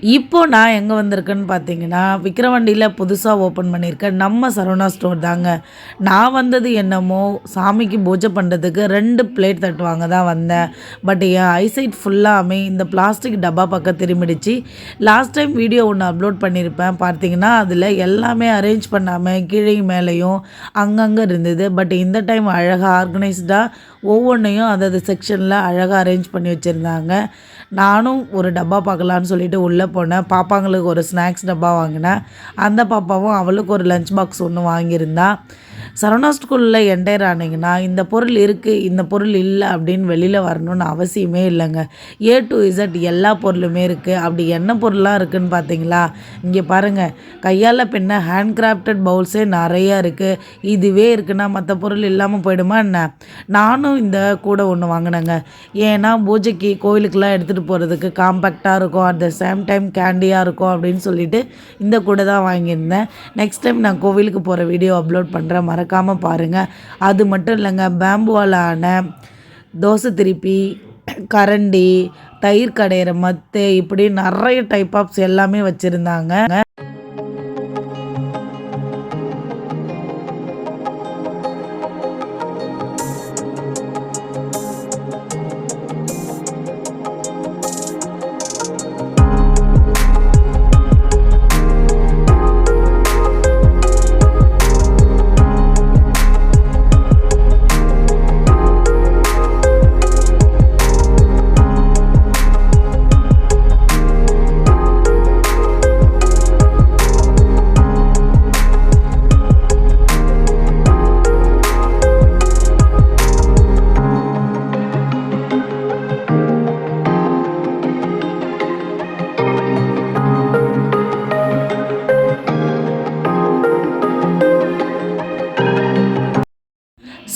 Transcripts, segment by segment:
இப்போது நான் எங்கே வந்திருக்கேன்னு பார்த்தீங்கன்னா விக்கிரவாண்டியில் புதுசாக ஓப்பன் பண்ணியிருக்கேன் நம்ம சரவணா ஸ்டோர் தாங்க. நான் வந்தது என்னமோ சாமிக்கு பூஜை பண்ணுறதுக்கு ரெண்டு பிளேட் தட்டுவாங்க தான் வந்தேன். பட் என் ஐசைட் ஃபுல்லாமே இந்த பிளாஸ்டிக் டப்பா பக்கம் திரும்பிடுச்சு. லாஸ்ட் டைம் வீடியோ ஒன்று அப்லோட் பண்ணியிருப்பேன். பார்த்தீங்கன்னா அதில் எல்லாமே அரேஞ்ச் பண்ணாமல் கீழே மேலேயும் அங்கங்கே இருந்தது. பட் இந்த டைம் அழகாக ஆர்கனைஸ்டாக ஒவ்வொன்றையும் அதது செக்ஷனில் அழகாக அரேஞ்ச் பண்ணி வச்சுருந்தாங்க. நானும் ஒரு டப்பா பார்க்கலான்னு சொல்லிட்டு உள்ளே போனேன். பாப்பாங்களுக்கு ஒரு ஸ்நாக்ஸ் டப்பா வாங்கினேன். அந்த பாப்பாவும் அவளுக்கு ஒரு லஞ்ச் பாக்ஸ் ஒன்று வாங்கியிருந்தா. சரவணா ஸ்கூலில் என்டையர் ஆனீங்கன்னா இந்த பொருள் இருக்குது இந்த பொருள் இல்லை அப்படின்னு வெளியில் வரணும்னு அவசியமே இல்லைங்க. ஏ டு இசட் எல்லா பொருளுமே இருக்குது அப்படி என்ன பொருளாக இருக்குதுன்னு பார்த்தீங்களா இங்கே பாருங்கள் கையால் பின்ன ஹேண்ட் கிராஃப்டட் பவுல்ஸே நிறையா இருக்குது இதுவே இருக்குன்னா மற்ற பொருள் இல்லாமல் போயிடுமா என்ன? நானும் இந்த கூடை ஒன்று வாங்கினேங்க. ஏன்னா பூஜைக்கு கோவிலுக்கெலாம் எடுத்துகிட்டு போகிறதுக்கு காம்பேக்டாக இருக்கும். அட் த சேம் டைம் கேண்டியாக இருக்கும் அப்படின்னு சொல்லிட்டு இந்த கூடை தான் வாங்கியிருந்தேன். நெக்ஸ்ட் டைம் நான் கோவிலுக்கு போகிற வீடியோ அப்லோட் பண்ணுறேன் மறக்காமல் பாருங்கள் அது மட்டும் இல்லைங்க பேம்புவால் ஆன தோசை திருப்பி கரண்டி தயிர் கடையிற மத்து இப்படி நிறைய டைப் ஆஃப்ஸ் எல்லாமே வச்சுருந்தாங்க.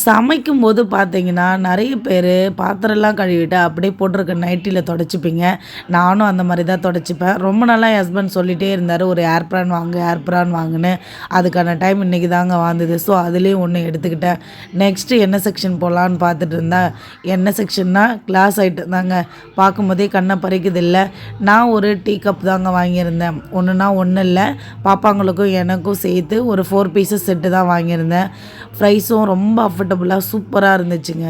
சமைக்கும் போது பார்த்தீங்கன்னா நிறைய பேர் பாத்திரம்லாம் கழுவிட்டு அப்படியே போட்டிருக்க நைட்டியில் தொடச்சிப்பீங்க. நானும் அந்த மாதிரி தான் தொடச்சிப்பேன். ரொம்ப நாளாக என் ஹஸ்பண்ட் சொல்லிகிட்டே இருந்தார் ஒரு ஏர் ப்ரான் வாங்கு ஏர் ப்ரான் வாங்குன்னு. அதுக்கான டைம் இன்றைக்கி தாங்க வாழ்ந்தது ஸோ அதுலேயும் ஒன்று எடுத்துக்கிட்டேன். நெக்ஸ்ட்டு என்ன செக்ஷன் போகலான்னு பார்த்துட்டு இருந்தேன் என்ன செக்ஷன்னா கிளாஸ் ஐட்டம் தாங்க. பார்க்கும்போதே கண்ணை பறிக்குது இல்லை நான் ஒரு டீ கப் தாங்க வாங்கியிருந்தேன். ஒன்றுனா ஒன்றும் இல்லை. பாப்பாங்களுக்கும் எனக்கும் சேர்த்து ஒரு ஃபோர் பீசஸ் செட்டு தான் வாங்கியிருந்தேன். ப்ரைஸும் ரொம்ப கம்ஃபர்டபுளாக சூப்பராக இருந்துச்சுங்க.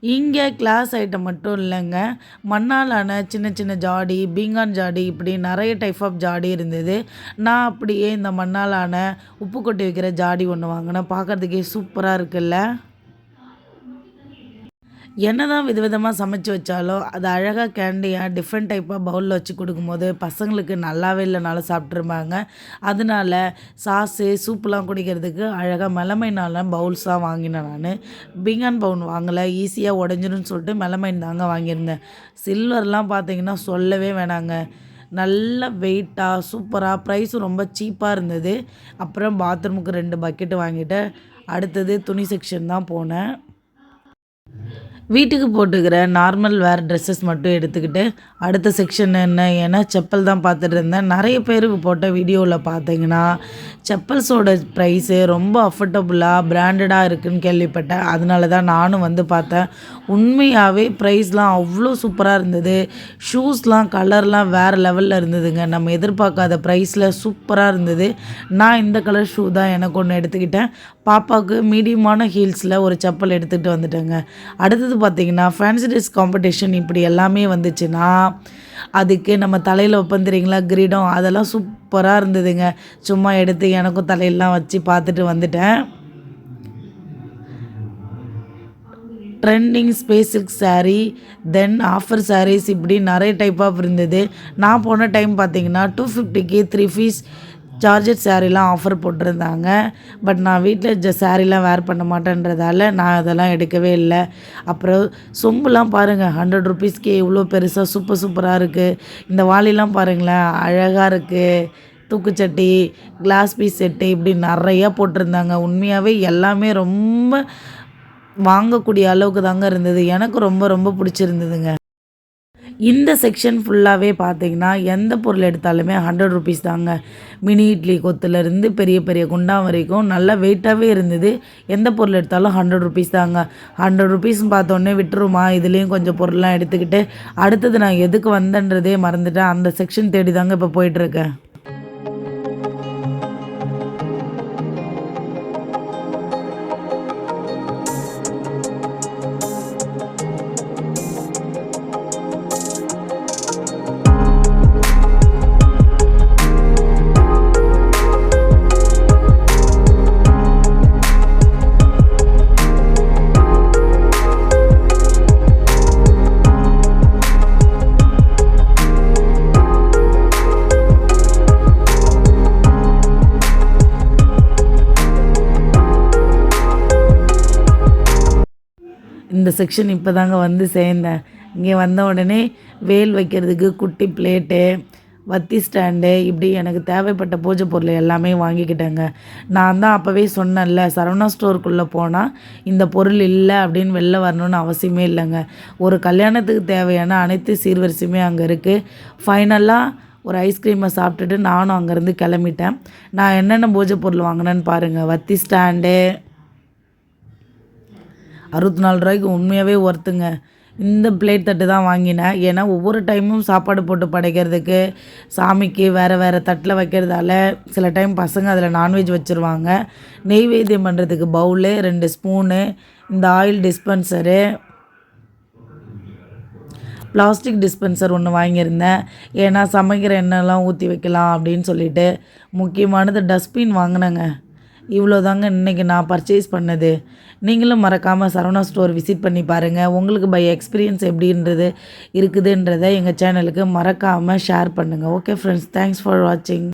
இங்கே கிளாஸ் ஐட்டம் மட்டும் இல்லைங்க. மண்ணாலான சின்ன சின்ன ஜாடி பீங்கான் ஜாடி இப்படி நிறைய டைப் ஆஃப் ஜாடி இருந்தது. நான் அப்படியே இந்த மண்ணாலான உப்பு கொட்டி வைக்கிற ஜாடி ஒன்று வாங்கினேன். பார்க்குறதுக்கே சூப்பராக இருக்குல்ல? என்ன தான் விதவிதமாக சமைச்சு வச்சாலும் அது அழகாக கேண்டியாக டிஃப்ரெண்ட் டைப்பாக பவுலில் வச்சு கொடுக்கும்போது பசங்களுக்கு நல்லாவே இல்லைனாலும் சாப்பிட்ருப்பாங்க அதனால சாஸு சூப்பெலாம் குடிக்கிறதுக்கு அழகாக மெலமைனால பவுல்ஸ் தான் வாங்கினேன் நான். பிங்கான் பவுன் வாங்கலை ஈஸியாக உடஞ்சிரும்னு சொல்லிட்டு மெலமைன் தாங்க வாங்கியிருந்தேன். சில்வர்லாம் பார்த்தீங்கன்னா சொல்லவே வேணாங்க. நல்ல வெயிட்டாக சூப்பராக ப்ரைஸும் ரொம்ப சீப்பாக இருந்தது. அப்புறம் பாத்ரூமுக்கு ரெண்டு பக்கெட்டு வாங்கிட்டு அடுத்தது துணி செக்ஷன் தான் போனேன். வீட்டுக்கு போட்டுக்கிற நார்மல் வேர் ட்ரெஸ்ஸஸ் மட்டும் எடுத்துக்கிட்டு அடுத்த செக்ஷன் என்ன ஏன்னா செப்பல் தான் பார்த்துட்டு இருந்தேன். நிறைய பேருக்கு போட்ட வீடியோவில் பார்த்தீங்கன்னா செப்பல்ஸோட ப்ரைஸு ரொம்ப அஃபர்டபுளாக பிராண்டடாக இருக்குதுன்னு கேள்விப்பட்டேன். அதனால தான் நானும் வந்து பார்த்தேன். உண்மையாகவே ப்ரைஸ்லாம் அவ்வளோ சூப்பராக இருந்தது. ஷூஸ்லாம் கலர்லாம் வேறு லெவலில் இருந்ததுங்க. நம்ம எதிர்பார்க்காத ப்ரைஸில் சூப்பராக இருந்தது. நான் இந்த கலர் ஷூ தான் எனக்கு ஒன்று எடுத்துக்கிட்டேன். பாப்பாவுக்கு மீடியமான ஹீல்ஸில் ஒரு செப்பல் எடுத்துகிட்டு வந்துட்டேங்க. அடுத்தது பார்த்திங்கன்னா ஃபேன்சி ட்ரெஸ் காம்படிஷன் இப்படி எல்லாமே வந்துச்சுன்னா அதுக்கு நம்ம தலையில் வைப்பந்துறீங்களா கிரீடம்? அதெல்லாம் சூப்பராக இருந்ததுங்க. சும்மா எடுத்து எனக்கும் தலையெல்லாம் வச்சு பார்த்துட்டு வந்துட்டேன். ட்ரெண்டிங் ஸ்பேசிக் சாரீ தென் ஆஃபர் சாரீஸ் இப்படி நிறைய டைப் ஆஃப் இருந்தது. நான் போன டைம் பார்த்தீங்கன்னா டூ ஃபிஃப்டிக்கு த்ரீ பீஸ் சார்ஜர் சாரீலாம் ஆஃபர் போட்டிருந்தாங்க. பட் நான் வீட்டில் ஜ சாரீலாம் வேர் பண்ண மாட்டேன்றதால நான் அதெல்லாம் எடுக்கவே இல்லை. அப்புறம் சொம்புலாம் பாருங்கள் ஹண்ட்ரட் ருபீஸ்க்கு இவ்வளோ பெருசாக சூப்பர் சூப்பராக இருக்குது இந்த வாளிலாம் பாருங்களேன் அழகாக இருக்குது தூக்குச்சட்டி கிளாஸ் பீஸ் செட்டு இப்படி நிறையா போட்டிருந்தாங்க. உண்மையாகவே எல்லாமே ரொம்ப வாங்கக்கூடிய அளவுக்கு தாங்க இருந்தது. எனக்கு ரொம்ப ரொம்ப பிடிச்சிருந்ததுங்க. இந்த செக்ஷன் ஃபுல்லாகவே பார்த்தீங்கன்னா எந்த பொருள் எடுத்தாலுமே ஹண்ட்ரட் ருபீஸ் தாங்க. மினி இட்லி கொத்துலேருந்து பெரிய பெரிய குண்டா வரைக்கும் நல்லா வெயிட்டாகவே இருந்தது. எந்த பொருள் எடுத்தாலும் ஹண்ட்ரட் ருபீஸ் தாங்க. ஹண்ட்ரட் ருபீஸ்னு பார்த்தோன்னே விட்டுருமா? இதுலேயும் கொஞ்சம் பொருள்லாம் எடுத்துக்கிட்டு அடுத்தது நான் எதுக்கு வந்தேன்றதே மறந்துட்டேன். அந்த செக்ஷன் தேடி தாங்க இப்போ போயிட்டுருக்கேன் இந்த செக்ஷன் இப்போ தாங்க வந்து சேர்ந்தேன். இங்கே வந்த உடனே வேல் வைக்கிறதுக்கு குட்டி பிளேட்டு வத்தி ஸ்டாண்டு இப்படி எனக்கு தேவைப்பட்ட பூஜை பொருள் எல்லாமே வாங்கிக்கிட்டேங்க. நான் தான் அப்போவே சொன்னேன்ல சரவணா ஸ்டோருக்குள்ளே போனால் இந்த பொருள் இல்லை அப்படின்னு வெளில வரணும்னு அவசியமே இல்லைங்க. ஒரு கல்யாணத்துக்கு தேவையான அனைத்து சீர்வரிசையுமே அங்கே இருக்குது ஃபைனலாக ஒரு ஐஸ்கிரீமை சாப்பிட்டுட்டு நானும் அங்கேருந்து கிளம்பிட்டேன். நான் என்னென்ன பூஜை பொருள் வாங்கினேன்னு பாருங்கள் வத்தி ஸ்டாண்டு அறுபத்தி நாலு ரூபாய்க்கு உண்மையாகவே ஒர்த்துங்க இந்த பிளேட் தட்டு தான் வாங்கினேன். ஏன்னா ஒவ்வொரு டைமும் சாப்பாடு போட்டு படைக்கிறதுக்கு சாமிக்கு வேறு வேறு தட்டில் வைக்கிறதால சில டைம் பசங்க அதில் நான்வெஜ் வச்சுருவாங்க. நெய்வேத்தியம் பண்ணுறதுக்கு பவுலு ரெண்டு ஸ்பூனு இந்த ஆயில் டிஸ்பென்சரு பிளாஸ்டிக் டிஸ்பென்சர் ஒன்று வாங்கியிருந்தேன். ஏன்னா சமைக்கிற எண்ணெய்லாம் ஊற்றி வைக்கலாம் அப்படின்னு சொல்லிட்டு முக்கியமானது டஸ்ட்பின் வாங்கினேங்க. இவ்வளோ தாங்க இன்றைக்கி நான் பர்ச்சேஸ் பண்ணது. நீங்களும் மறக்காமல் சரவணா ஸ்டோர் விசிட் பண்ணி பாருங்கள் உங்களுக்கு பை எக்ஸ்பீரியன்ஸ் எப்படின்றது இருக்குதுன்றதை எங்கள் சேனலுக்கு மறக்காமல் ஷேர் பண்ணுங்கள் ஓகே ஃப்ரெண்ட்ஸ் தேங்க்ஸ் ஃபார் வாட்சிங்